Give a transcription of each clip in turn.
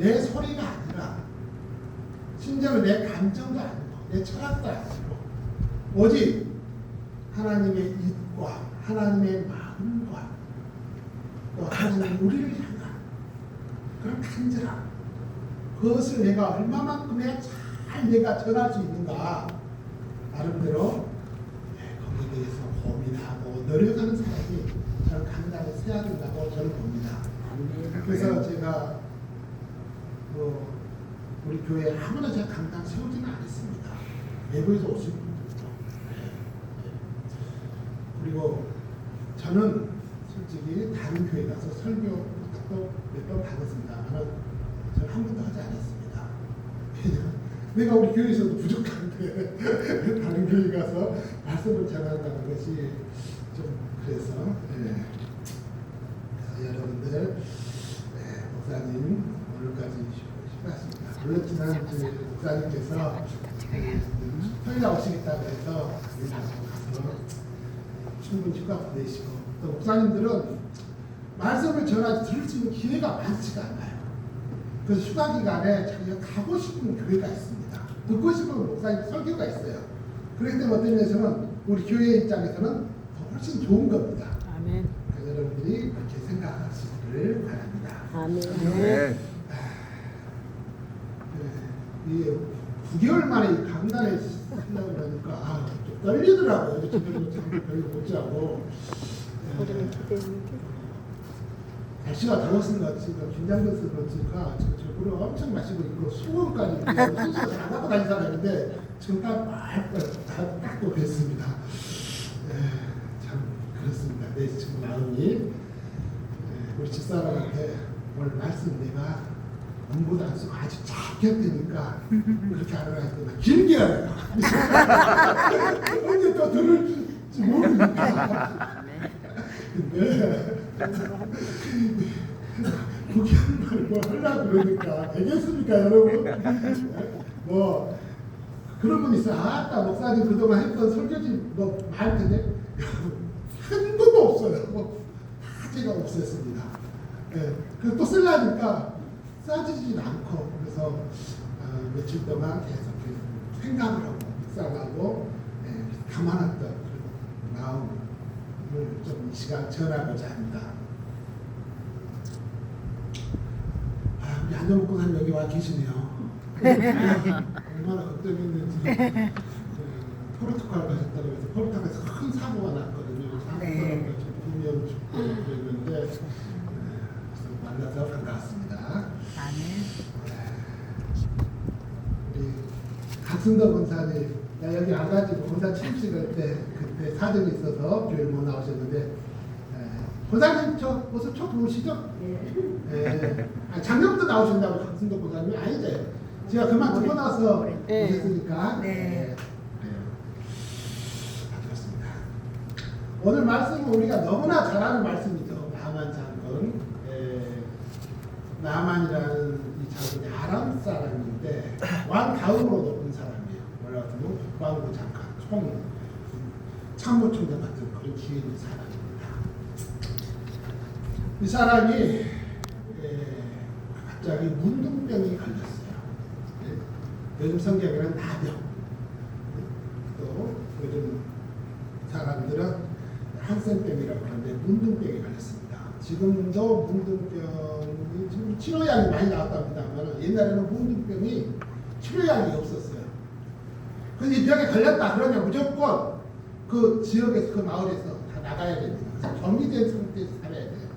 내 소리가 아니라 심지어는 내 감정도 아니고 내 철학도 아니고 오직 하나님의 뜻과 하나님의 마음과 또 하나님 우리를 향한 그런 간절함. 그것을 내가 얼마만큼의 잘 내가 전할 수 있는가. 나름대로 예, 거기에 대해서 고민하고 노력하는 사람이 저는 강단에 서야 된다고 저는 봅니다. 그래서 제가 뭐 우리 교회 아무나 제가 강당 세우지는 않았습니다. 외부에서 오신 분들도. 예, 예. 그리고 저는 솔직히 다른 교회 가서 설교 몇번 받았습니다만 저는 한 번도 하지 않았습니다. 내가 우리 교회에서도 부족한데 다른 교회 가서 말씀을 전한다는 것이 좀 그래서 예. 그래서 여러분들 네, 목사님 오늘까지 물론 지난주 목사님께서 네, 토요일에 오시겠다고 해서 우리 방송 가서 충분히 휴가 보내시고 또 목사님들은 말씀을 전하지 들을 수 있는 기회가 많지가 않아요. 그래서 휴가 기간에 자기가 가고 싶은 교회가 있습니다. 듣고 싶은 목사님 설교가 있어요. 그렇기 때문에 어떤 면에서는 우리 교회 입장에서는 더 훨씬 좋은 겁니다. 아멘. 그래서 여러분들이 그렇게 생각하시기를 바랍니다. 아멘. 네. 네, 이게 9개월 만에 이 강단에 쓰려고 그러니까 아, 좀 떨리더라고요. 집에도 참 별로 못 자고. 기대했는데. 날씨가 더웠으니까 지금 긴장돼서 그렇지가 지금 저 물을 엄청 마시고 있고 수건까지 수시가 다 갖고 다니는 사람인데 지금 딱딱 닦고 뵀습니다. 네, 참 그렇습니다. 내 지금 마음이 네, 우리 집사람한테 오늘 말씀 내가 공부도 안 쓰고 아주 짧게 했으니까 그렇게 하라고 했더니 길게 하래요. 언제 또 들을지 모르니까. 근데 그게 말고 하려고 그러니까 되겠습니까 여러분? 뭐 그런 분 있어 아따 목사님 그동안 했던 설교지 뭐말 텐데 한 번도 없어요. 뭐, 다 제가 없앴습니다. 예, 그래서 또 쓰려니까 써지진 않고 그래서 어, 며칠 동안 계속 생각을 하고 묵상하고 예, 감안했던 그런 마음을 좀 이 시간 전하고자 합니다. 아, 우리 안정국 권사님 여기 와 계시네요. 얼마나 걱정했는지 그 포르투갈 가셨다고 해서 포르투갈에서 큰 사고가 났거든요. 사고 네. 두명 죽고 그랬는데 네, 만나서 반갑습니다. 아멘. 우리 각순덕 권사님 나 여기 와가지고 권사 취임식할 때 그때 사정이 있어서 교회 못 나오셨는데 에, 권사님 저 모습 초 좋으시죠? 예. 아, 작년부터 나오신다고 각순덕 권사님이 아니죠? 제가 그만 두고 나서 네. 오셨으니까 네. 반갑습니다. 오늘 말씀은 우리가 너무나 잘 아는 말씀이죠. 나만 장군. 예. 나만이라는 이 장군이 아람 사람인데 왕 다음으로 높은 사람이에요. 뭐라고 하면 국방부 장관, 총 참모총장 같은 그런 기회 있는 사람입니다. 이 사람이 예, 갑자기 문둥병이 걸렸어요. 예. 요즘 성경에는 나병, 또 요즘 사람들은 한센병이라고 하는데 문둥병이 걸렸습니다. 지금도 문둥병이 지금 치료약이 많이 나왔답니다만 옛날에는 문둥병이 치료약이 없었어요. 그래서 이 병에 걸렸다 그러면 무조건 그 지역에서 그 마을에서 다 나가야 됩니다. 격리된 상태에서 살아야 돼요.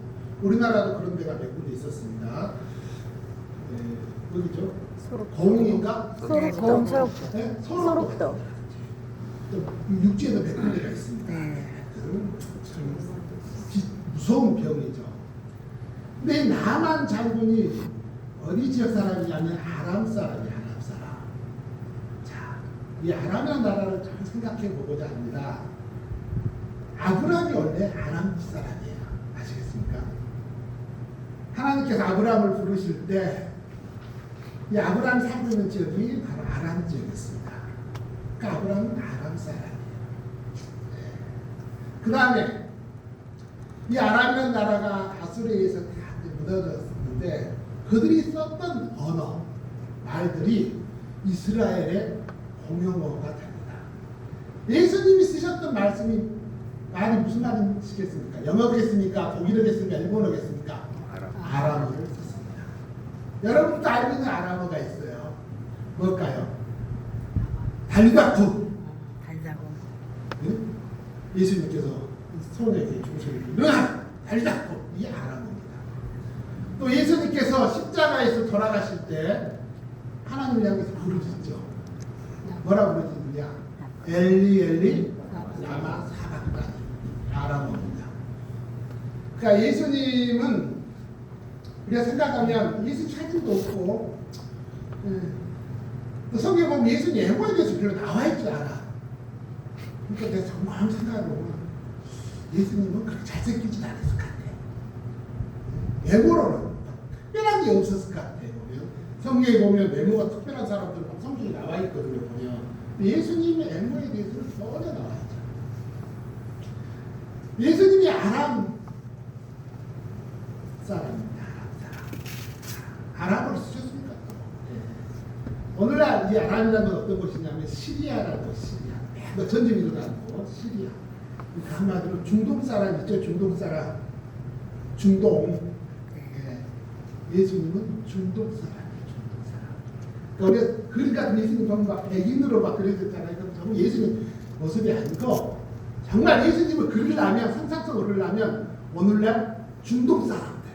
우리나라도 그런 데가 몇 군데 있었습니다. 네, 어디죠? 공인가? 소록도. 네, 소록도. 네? 소록도. 또 육지에도 몇 군데가 있습니다. 네. 그참 기- 무서운 병이죠. 근데 이 나만 장군이 어디 지역 사람이냐면 아람 사람이 아람 사람. 자, 이 아람이라는 나라를 잘 생각해 보고자 합니다. 아브라함이 원래 아람 사람이에요. 아시겠습니까? 하나님께서 아브라함을 부르실 때 이 아브라함 있는 지역이 바로 아람 지역이었습니다. 그러니까 아브라함은 아람 사람이에요. 그 다음에 이 아람이라는 나라가 아수르에 의해서 다 이제 무너졌는데 그들이 썼던 언어, 말들이 이스라엘의 공용어가 됩니다. 예수님이 쓰셨던 말씀이 말이 무슨 말이시겠습니까? 영어겠습니까? 독일어겠습니까? 일본어겠습니까? 아람어를 썼습니다. 여러분도 알고 있는 아람어가 있어요. 뭘까요? 달자고. 응? 예수님께서 중심을 일어나 달리다쿠 이 아람어입니다. 또 예수님께서 십자가에서 돌아가실 때 하나님을 향해서 부르짖죠. 뭐라 부르짖느냐? 엘리 엘리 아람어입니다. 그러니까 예수님은 우리가 생각하면 예수 사진도 없고 예, 또 성경 보면 예수님 예고에 대해서 별로 나와 있지 않아. 그러니까 내가 정말 생각해 보면 예수님은 그렇게 잘생기진 않았을 것 같아. 외모로는 특별한 게 없었을 것 같아. 보면 성경에 보면 외모가 특별한 사람들 막 성경에 나와 있거든요. 보면 예수님의 외모에 대해서는 전혀 나와 있죠. 예수님이 아람 사람입니다. 아람 사람. 아람어를 쓰셨습니까? 예. 오늘날 이 아람이라는 건 어떤 곳이냐면 시리아라는 곳, 시리아. 뭐 전쟁이 일어난 곳, 시리아. 그 한마디로 중동 사람 있죠, 중동 사람. 중동. 예. 예수님은 중동 사람이에요, 중동 사람. 그러니까 우리가 글 같은 예수님 보면 막 백인으로 막 그려졌잖아요. 예수님 모습이 아니고 정말 예수님을 그리려면 상상성을 그리려면 오늘날 중동 사람들.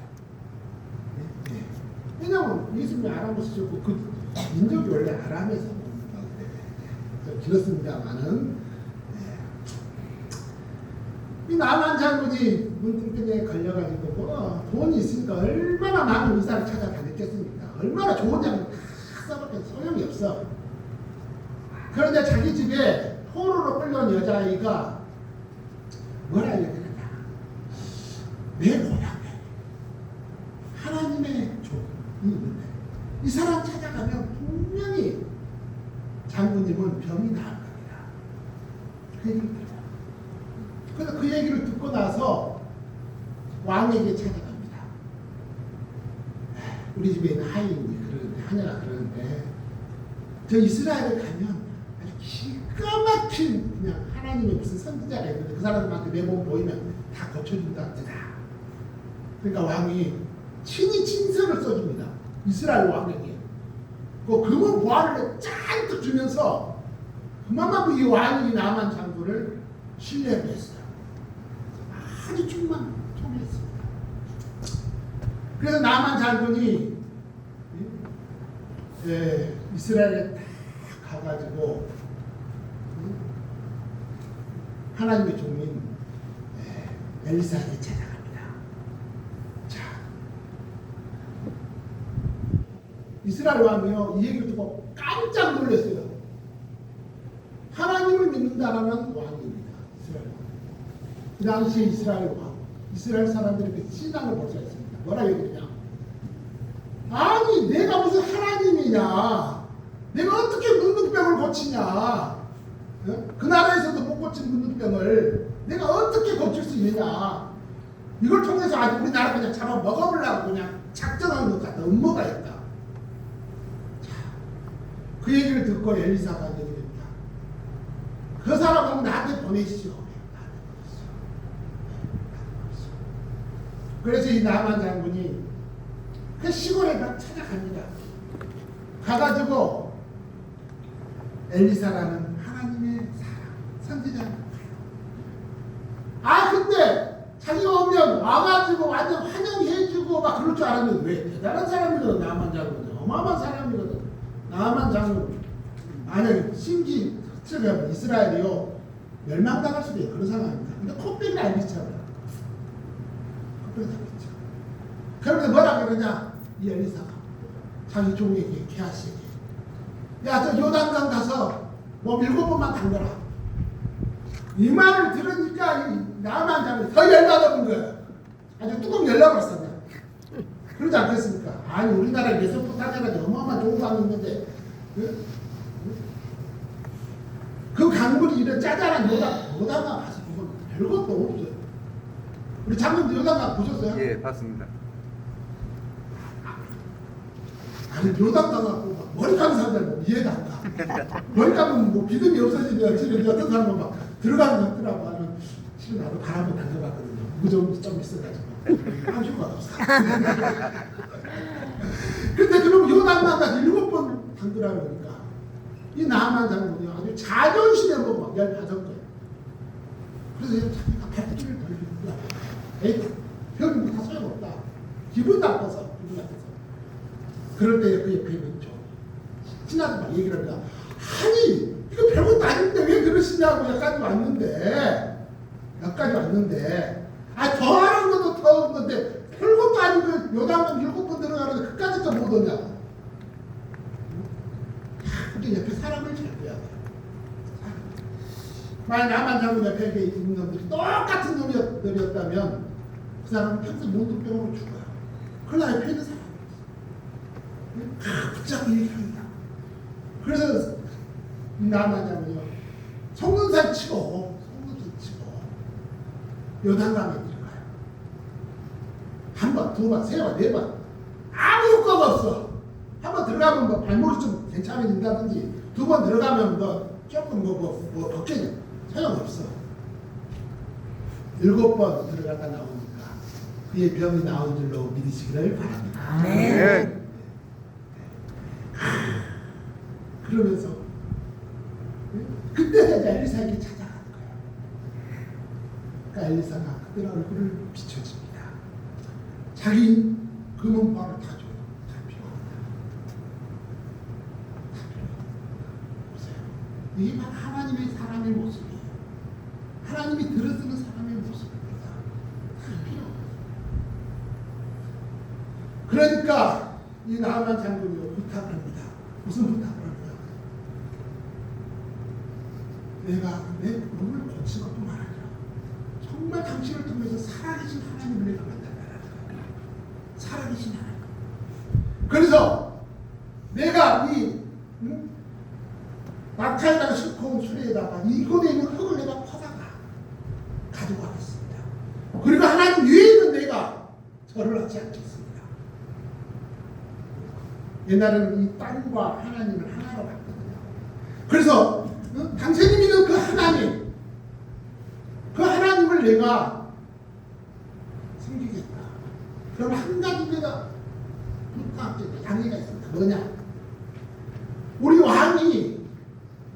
예, 예. 왜냐면 예수님이 아람을 쓰셨고 그 민족이 원래 아람에서 좀 길었습니다만은 예. 이 남한 장군이 문득끈에 걸려가지고 뭐 돈이 있으니까 얼마나 많은 의사를 찾아다녔겠습니까? 얼마나 좋은 약을 다 써봤겠 소용이 없어. 그런데 자기 집에 포로로 끌려온 여자아이가 뭐라 얘기했냐? 내 고향에 하나님의 종이 있는데 이 사람 찾아가면 분명히 장군님은 병이 나을 겁니다. 그. 그래서 그 얘기를 듣고 나서 왕에게 찾아갑니다. 우리 집에 있는 하인이 그러는데 하녀가 그러는데 저 이스라엘에 가면 기가 막힌 그냥 하나님의 무슨 선지자가 있는데 그 사람들한테 내 몸 보이면 다 고쳐준다. 그러니까 왕이 친히 친서를 써줍니다. 이스라엘 왕에게. 그 금은 보화를 잔뜩 주면서 그만큼 이 왕이 남한 장군을 신뢰를 했어요. 아주 충만 통했습니다. 그래서 남한 장군이 예, 이스라엘에 딱 가가지고 음, 하나님의 종인 예, 엘리사에게 찾아갑니다. 자, 이스라엘 왕이요 이 얘기를 듣고 깜짝 놀랐어요. 하나님을 믿는다라는 왕입니다. 이스라엘 왕. 그 당시에 이스라엘 왕, 이스라엘 사람들의 그 신앙을 있습니다. 뭐라 얘기했냐? 아니 내가 무슨 하나님이냐? 내가 어떻게 문둥병을 고치냐? 어? 그 나라에서도 못 고친 문둥병을 내가 어떻게 고칠 수 있느냐? 이걸 통해서 아주 우리나라 그냥 잡아 먹어보려고 그냥 작정한 것 같다. 음모가 있다. 자, 그 얘기를 듣고 엘리사가 얘기를 합니다. 그 사람은 나한테 보내시오. 그래서 이 나만 장군이 그 시골에 가 찾아갑니다. 가가지고 엘리사라는 선지자를 아 근데 자기가 오면 와가지고 완전 환영해주고 막 그럴 줄 알았는데 왜 대단한 사람이거든 나만 장군 어마어마한 사람이거든 나만 장군 만약에 심지 지금 이스라엘이요 멸망당할 수도 있고 그런 상황입니다. 근데 코빼기를 안 비춰요. 코빼기를 안 비춰. 그러면서 뭐라 그러냐 이 엘리사가 자기 종에게 게하시에게 야저 요단강 가서 뭐 일곱 번만 담가라. 이 말을 들으니까 이 나만 장군이 더 열받아본 거야. 아주 뚜껑 열려버렸어. 그러지 않겠습니까? 아니 우리나라에 메소포타미아가 어마어마한 좋은 강이 있는데 그, 그 강물이 이런 짜잘한 요단 요단강 가서 보면 별것도 없어요. 우리 장군도 요단강 보셨어요? 예, 봤습니다. 아니 당하고 막 머리 감는 사람들 뭐 이해가 안 가. 머리 감으면 뭐 믿음이 없어지면 지금 어떤 사람은 막 들어가는 것 같더라고. 나는 실은 나도 발 한번 당겨봤거든요. 무좀 좀 있어가지고 한 효과 없어. 근데 그럼 요당마다 일곱 번 당그라 그러니까 이 나만 장군이 아주 자존심에 뭐막 열다섯 거예요. 그래서 자기가 돌리는 거야. 에이, 형님 뭐다 소용없다. 기분 나빠서, 기분 나빠서. 그럴 때 그 옆에 있는 좀 친하게 막 얘기를 합니다. 아니, 이거 별것도 아닌데 왜 그러시냐고 여기까지 왔는데, 여기까지 왔는데, 아, 더 하는 것도 더 하는 건데, 별것도 아니고 요단만 일곱 번 들어가는데 그까지 또못 오냐. 근데 옆에 사람을 잘 봐야 돼. 만약 나만 장군 옆에 있는 놈들이 똑같은 놈이었다면 그 사람은 평생 문득병으로 죽어요. 그러나 옆에 있는 사람 다 붙잡고 얘기합니다. 그래서 이 나만 장군이 요. 성문산 치고 성문산 치고 요단강에 들어가요. 한 번, 두 번, 세 번, 네 번. 아무 효과가 없어. 한 번 들어가면 뭐 발목이 좀 괜찮아진다든지 두 번 들어가면 뭐 조금 뭐, 뭐, 뭐 벗겨져. 소용없어. 일곱 번 들어갔다 나오니까 그의 병이 나온 줄로 믿으시기를 바랍니다. 아멘. 그러면서 그때 이제 엘리사에게 찾아가는 거예요. 그러니까 엘리사가 그들 얼굴을 비춰줍니다. 자기 금은발을 다 줘요. 다 필요 없다. 다 필요 없다. 보세요. 이게 바로 하나님의 사람의 모습이에요. 하나님이 들어쓰는 사람의 모습입니다. 다 필요 없어요. 그러니까 이 나만 장군이 부탁을 합니다. 무슨 부탁을 합니까? 내가 내 몸을 고친 것뿐만 아니라 정말 당신을 통해서 살아계신 하나님을 만나라. 살아계신 하나님. 그래서 내가 이 응? 낙타에다가 온 수레에다가 이곳에 있는 흙을 내가 퍼다가 가지고 가겠습니다. 그리고 하나님 위에는 내가 절을 하지 않겠습니다. 옛날에는 이 땅과 하나님을 하나로 봤거든요. 그래서 어? 당신이 믿는 그 하나님, 그 하나님을 내가 섬기겠다. 그럼 한 가지 내가 부탁드리다 양해가 있습니다. 뭐냐? 왕이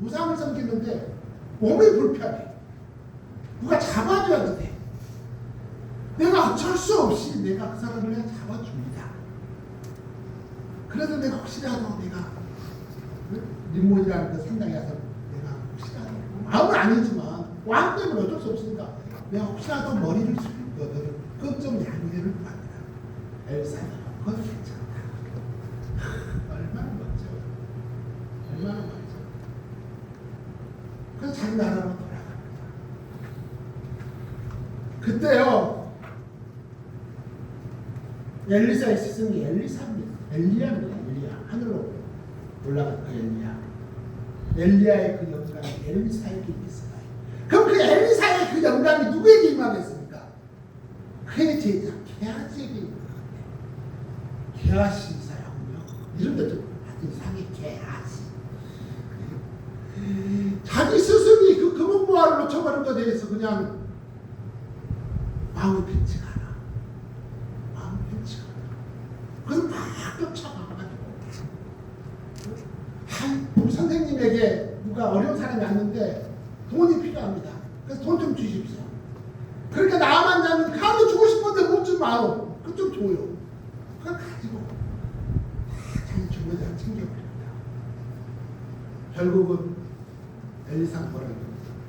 우상을 섬기는데 몸이 불편해. 누가 잡아줘야 돼. 내가 어쩔 수 없이 내가 그 사람을 그냥 잡아줍니다. 그래서 내가 혹시라도 내가 림몬이라는 그 상당히 가서 내가 혹시라도 마음은 아니지만 왕 때문에 어쩔 수 없으니까 내가 혹시라도 머리를 숙이거든 그건 좀 양해를 구합니다. 엘사가 그건 괜찮다. 얼마나 멋져. 얼마나 멋져. 그래서 자기 나라로. 그때요 엘리사의 스승이 엘리사입니다. 엘리야입니다. 엘리야. 하늘로 올라간 그 엘리야. 엘리야의 그 영감이 엘리사에게 있어요. 그럼 그 엘리사의 그 영감이 누구에게 임하겠습니까? 그의 제자 게하시에게 임하는데 게하시 사람은요. 이름도 좀 아주 이상해 게하시. 자기 스승이 그 금은보화를 놓쳐버린 것에 대해서 그냥 마음이 편치가 않아. 마음이 편치가 않아. 그래서 막 쫓아가가지고 한 우리 선생님에게 누가 어려운 사람이 왔는데 돈이 필요합니다. 그래서 돈 좀 주십시오. 그러니까 나만 자면 가도 주고 싶은데 못 주면 아우 그좀 줘요. 그걸 가지고 다 자기 주머니에 챙겨버립니다. 결국은 엘리상 보라는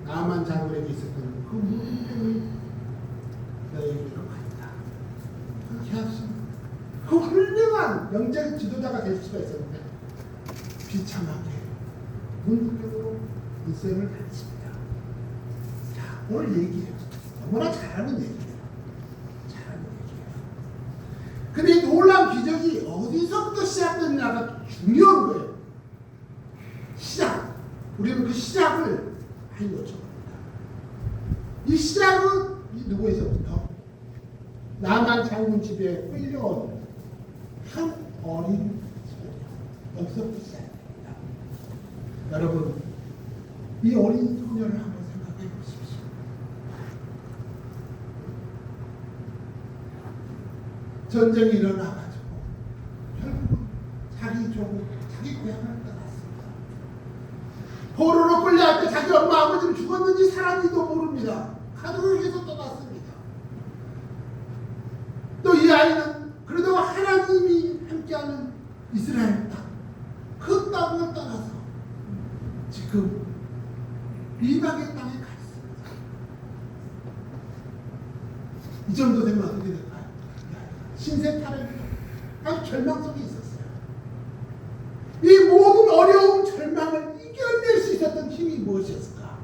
나만 장군에게 있었던 그 문명을 너에게로 간다. 그렇게 하십니다. 그 훌륭한 영적 지도자가 될 수가 있었는데 비참하게 문득적으로 인생을 갖습니다. 자, 오늘 얘기해요. 너무나 잘하는 얘기예요. 잘하는 얘기예요. 근데 이 놀라운 기적이 어디서부터 시작됐냐가 중요한 거예요. 시작. 우리는 그 시작을 많이 놓쳐버립니다. 이 시작은 이 누구에서부터? 나만 장군 집에 끌려온 한 어린 소녀. 여기서부터 시작됩니다. 여러분, 이 어린 소녀를 한번 생각해 보십시오. 전쟁이 일어나가지고 결국 자기 조국, 자기 고향을 떠났습니다. 포로로 끌려갈 때 자기 엄마 아버지는 죽었는지 살았는지도 모릅니다. 가족을 위해서 떠났습니다. 또 이 아이는 그래도 하나님이 함께하는 이스라엘 땅, 그 땅을 떠나서 지금 이방의 땅에 가 있습니다. 이 정도 되면 어떻게 될까요? 신세 탈핵이죠. 아주 절망 속에 있었어요. 이 모든 어려운 절망을 이겨낼 수 있었던 힘이 무엇이었을까?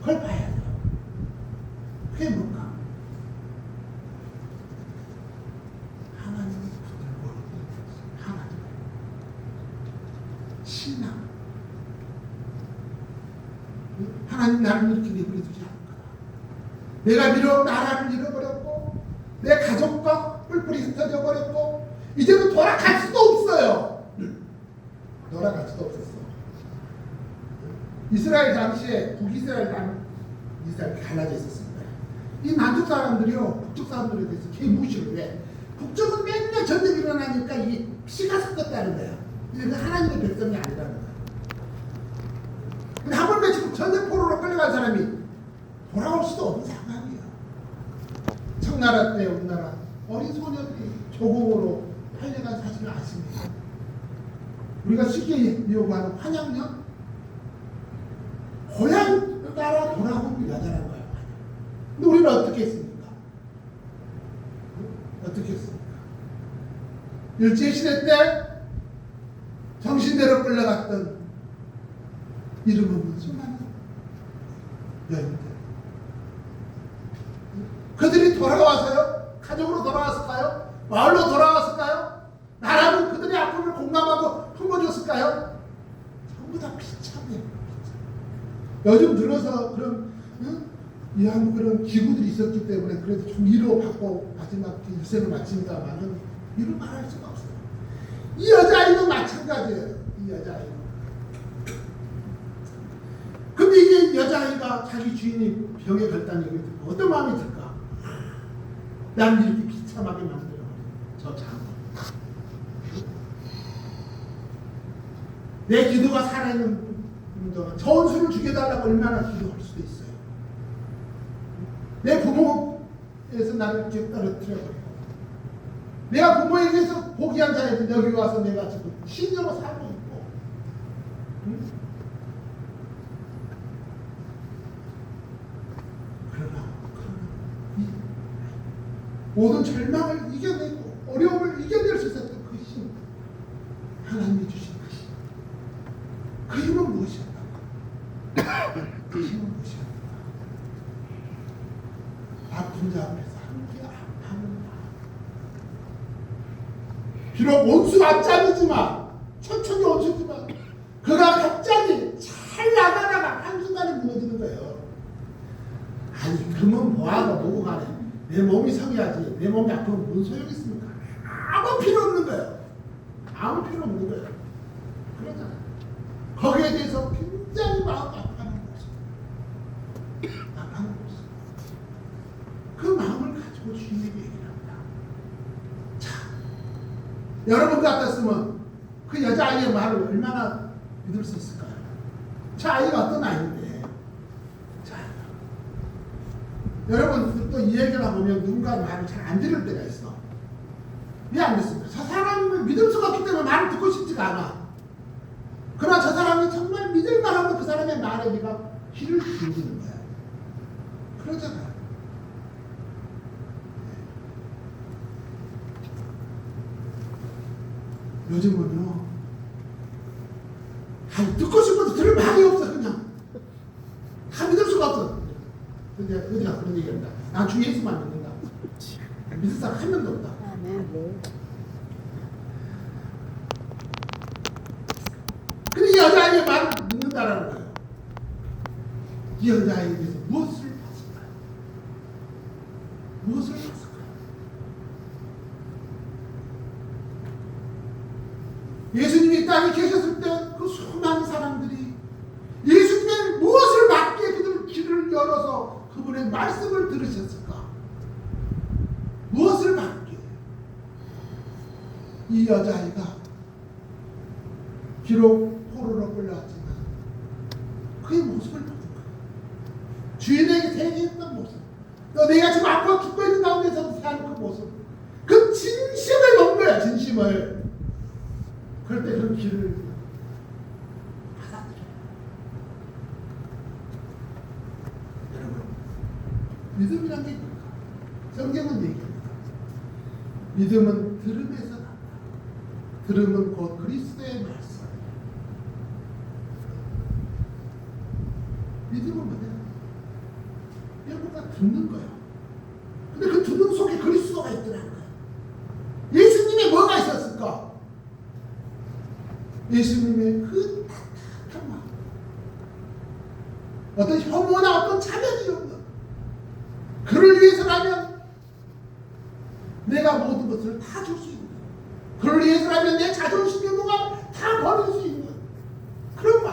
그걸 봐야 돼요. 그게 뭔가? 하나님을 붙들고 있는 하나님. 신앙. 하나님 나를 이렇게 내버려 두지 않을 거다. 내가 비록 나라를 잃어버렸고 내 가족과 뿔뿔이 흩어져 버렸고 이제는 돌아갈 수도 없어요. 돌아갈 수도 없었어. 이스라엘 당시에 북이스라엘 당 이스라엘 갈라져 있었습니다. 이 남쪽 사람들이요 북쪽 사람들에 대해서 개 무시를 해. 북쪽은 맨날 전쟁 일어나니까 이 피가 섞었다는 거야. 이제 그 하나님의 백성이 아니라는 거야. 근데 하물며 지금 전쟁 포로로 끌려간 사람이 돌아올 수도 없는 상황이야. 청나라 때 우리나라 어린 소녀들이 조국으로 팔려간 사실을 아십니까? 우리가 쉽게 요구하는 환양령 고향 나라 돌아온 여자라는 거예요. 근데 우리는 어떻게 했습니까? 어떻게 했습니까? 일제시대 때 정신대로 끌려갔던 이름 없는 수많은 여인들 그들이 돌아와서요? 가족으로 돌아왔을까요? 마을로 돌아왔을까요? 나라는 그들의 아픔을 공감하고 품어줬을까요? 전부 다 비참해요. 요즘 들어서 그런 응? 이한 그런 기구들이 있었기 때문에 그래도 좀 위로받고 마지막 유세를 마칩니다만은 위로 말할 수가 없어요. 이 여자아이도 마찬가지예요. 이 여자아이도. 근데 이게 여자아이가 자기 주인이 병에 걸다는 얘기를 듣고 어떤 마음이 들까? 난 이렇게 비참하게 만들어. 저 장관. 내 기도가 살아있는 동안 저원 죽여달라고 얼마나 기도할 수도 있어요. 내 부모에서 나를 이렇게 떨어뜨려버리고 내가 부모에게서 포기한 자에서 여기 와서 내가 지금 신녀로 살고 있고 응? 그러나 그러나 이 모든 절망을 이겨내고 어려움을 이겨낼 수 있었던 그 힘, 하나님이 주신 그 힘, 그 힘은 무엇이었나? 그 힘은 무엇이었나? 아픈 자 앞에서 함께 아파하는 마음. 비록 원수 앞잡이지만 천천히 원수지만 그가 갑자기 잘 나가다가 한순간에 무너지는 거예요. 아니 그러면 뭐하고 뭐고 간에 내 몸이 성해야지 내 몸이 아프면 뭔 소용이 있습니까? 아무 필요 없는 거예요. 아무 필요 없는 거예요. 그러잖아요. 거기에 대해서 굉장히 마음 아파하는 것이 아파하는 것이 그 마음을 가지고 주님에게 얘기를 합니다. 자, 여러분 같았으면 그 여자아이의 말을 얼마나 믿을 수 있을까요? 저 아이가 어떤 아이인데 자, 여러분 또 이 얘기를 보면 누군가 말을 잘 안 들을 때가 있어. 왜안 듣습니까? 저 수가 없기 때문에 말을 듣고 싶지가 않아. 그러나 저 사람이 정말 믿을 만하면 그 사람의 말에 네가 귀를 기울이는 거야. 그러잖아. 요즘은요. 아, 듣고 싶어도 들을 말이 없어 그냥. 다 믿을 수가 없어. 근데 어디가 그런 얘기합니다. 난 주 예수만 믿는다. 믿을 사람 한 명도 없다. 이 여자아이의 말을 믿는다라는 거예요. 이 여자아이에게서 무엇을 봤을까요? 무엇을 봤을까요? 예수님이 이 땅에 계셨을 때 그 수많은 사람들이 예수님의 무엇을 받기에 그들 길을 열어서 그분의 말씀을 들으셨을까? 무엇을 받기에? 이 여자아이가 비록 포로로 끌려왔지만 그의 모습을 보는 거예요. 주인에게 대기했던 모습. 또 내가 지금 아파 죽고 있는 가운데서 사는 그 모습. 그 진심을 본 거야, 진심을. 그럴 때그 길을 받아들여요. 여러분, 믿음이란 게 뭘까? 성경은 얘기합니다. 믿음은 들음에서 난다. 들음은 곧 그리스도의 말씀. 믿음은 뭐냐? 여러분가 듣는 거야. 근데 그 듣는 속에 그리스도가 있더라는 거야. 예수님의 뭐가 있었을까? 예수님의 그 따뜻한 마음. 어떤 혐오나 어떤 차별이 없는 그를 위해서라면 내가 모든 것을 다 줄 수 있는 그를 위해서라면 내 자존심 영광을 다 버릴 수 있는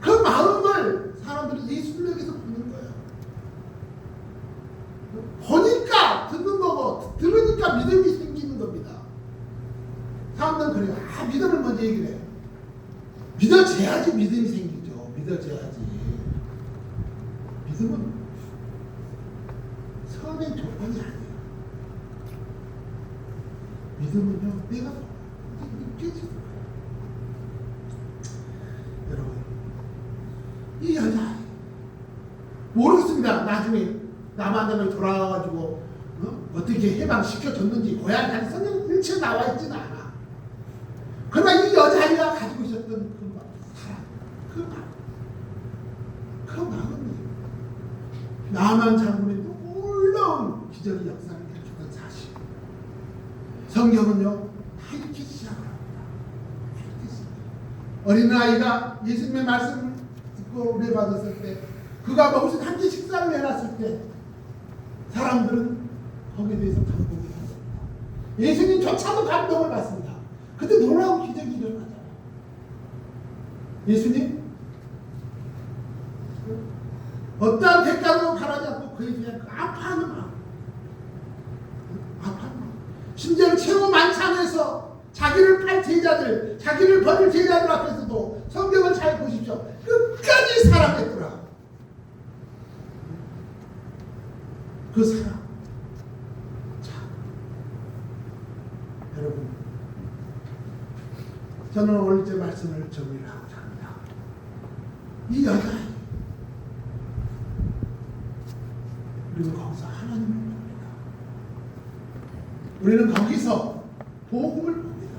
그런 마음 그 마음을 사람들이 예수님에게서 보는 거예요 보니까 듣는 거고 들으니까 믿음이 생기는 겁니다 사람들은 그래요 아 믿음을 먼저 얘기를 해요 믿어져야지 믿음이 생기죠 믿어져야지 믿음은 선의 조건이 아니에요. 믿음은요, 내가 느껴지는 거예요. 여러분, 이 여자 모르겠습니다. 나중에 남한테 돌아와가지고 어? 어떻게 해방 시켜줬는지 고향 가는 성경 일체 나와 있지는 않아. 그러나 이 여자아이가 가지고 있었던 그 마음, 사랑, 그 마음, 그 마음이 나만 장군의 놀라운 기적의 역사를 일으켰던 사실. 성경은요, 다 이렇게 시작을 합니다. 다 이렇게 시작. 어린아이가 예수님의 말씀을 듣고 은혜 받았을 때, 그가 먹으신 한끼 식사를 해놨을 때, 사람들은 거기에 대해서 감동이 받습니다. 예수님조차도 감동을 받습니다. 그때 놀라운 기적이 일어나잖아요. 예수님, 어떠한 대가도 바라지 않고 그에 대한 그 아파하는 마음. 아파하는 마음. 심지어 최후 만찬에서 자기를 팔 제자들, 자기를 버릴 제자들 앞에서도 성경을 잘 보십시오. 끝까지 사랑했더라. 그 사랑. 참. 여러분, 저는 오늘 제 말씀을 정리를 하고자 합니다. 이 여자아이, 우리는 거기서 하나님을 봅니다. 우리는 거기서 복음을 봅니다.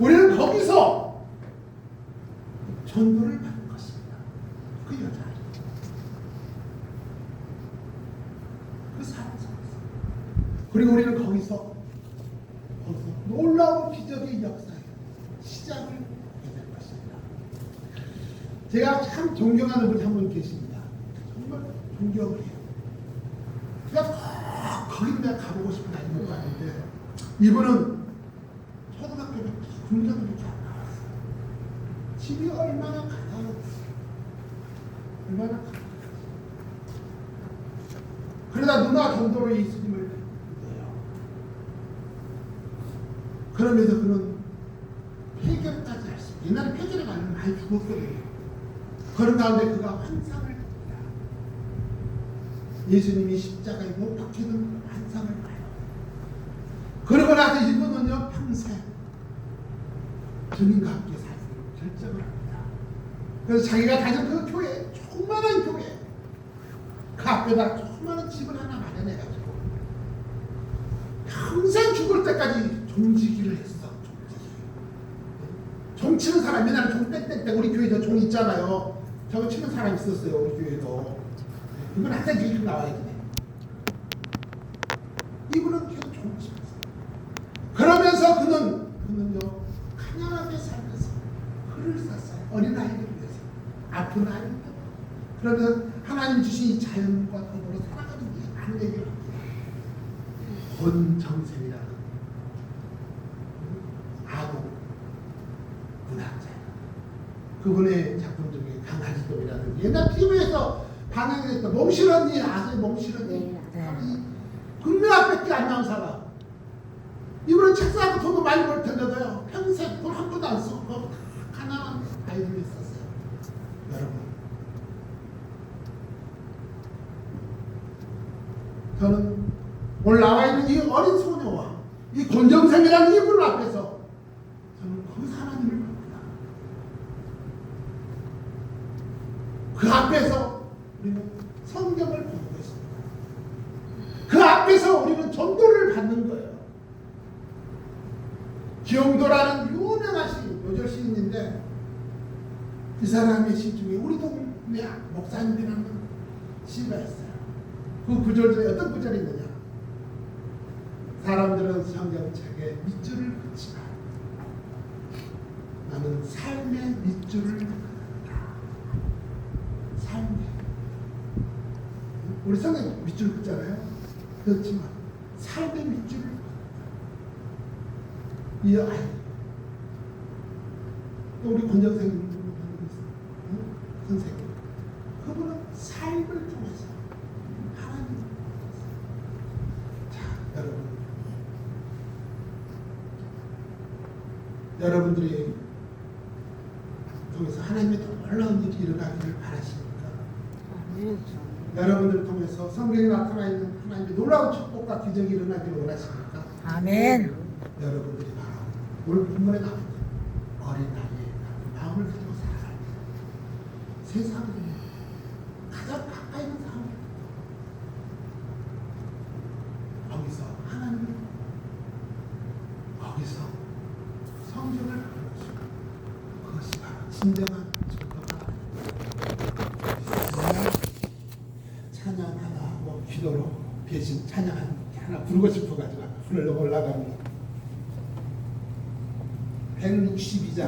우리는 거기서 전도를 받는 것입니다. 그 여자아이. 그 속에서. 그리고 우리는 거기서, 거기서 놀라운 기적의 역사의 시작을 하게 될 것입니다. 제가 참 존경하는 분이 한 분 계십니다. 정말 존경을 해요. 내가 거기 내가 가보고 싶은 아이는 아닌데 이분은 군대밖에 안 나왔어. 집이 얼마나 가난했어. 얼마나 가난했어. 그러다 누나 전도로 예수님을 믿어요. 그러면서 그는 폐결까지 할 수. 있어요. 옛날에 폐결에 많이 죽었거든요. 그런 가운데 그가 환상을 봅니다. 예수님이 십자가에 못 박히는 환상을 봐요. 그러고 나서 이분은요 평생 주님과 함께 살기로 결정을 합니다. 그래서 자기가 다닌 그 교회 조그마한 교회 그 앞에다 조그마한 집을 하나 마련해가지고 평생 죽을 때까지 종지기를 했어. 종지기. 종 치는 사람 옛날에 종 땡땡땡 우리 교회도 종 있잖아요. 저거 치는 사람 있었어요 우리 교회도. 이건 항상 얘기로 나와야 돼. 이분은 계속 좋은 짓을 그러면서 그는 그는요 가난하게 살면서 흘을 쌌어요. 어린 아이들 위해서. 아픈 아이들 그러면 하나님 주신 이 자연과 더불어 살아가는 게 많은 얘기를 합니다 본정생이라는 아동 문학자 그분의 강아지돌이라든지 옛날 TV에서 방영됐던 몽실언니 아세요? 몽실언니 네, 네. 금메달밖에 아나운서가 이분은 책사하고 돈도 많이 벌 텐데도요 평생 돈한 푼도 안 쓰고 그 가난한 아이들이 있었어요 여러분 저는 오늘 나와 있는 이 어린 소녀와 이 권정생이라는 이분 앞에서 저는 그 하나님을 봅니다 그 앞에서 우리는 성경을 보고 있습니다 그 앞에서 우리는 전도를 받는 거예요. 기영도라는 유명하신 요절 시인인데 이 사람의 시 중에 우리 동네 목사님이라는 시가 있어요. 그 구절 중에 어떤 구절이 있느냐? 사람들은 성경책에 밑줄을 긋지만 나는 삶의 밑줄을 긋는다. 삶의 우리 성경 밑줄 긋잖아요. 그렇지만 삶의 밑줄을. 이 아이 또 우리 권정생 선생님 그분은 삶을 통해서 통해서 자 여러분 여러분들이 통해서 하나님의 놀라운 일이 일어나기를 바라십니까? 아멘. 여러분들을 통해서 성경에 나타나 있는 하나님의 놀라운 축복과 기적이 일어나기를 원하십니까? 아멘. 여러분들이 바로 오늘 본문에 있는 어린 나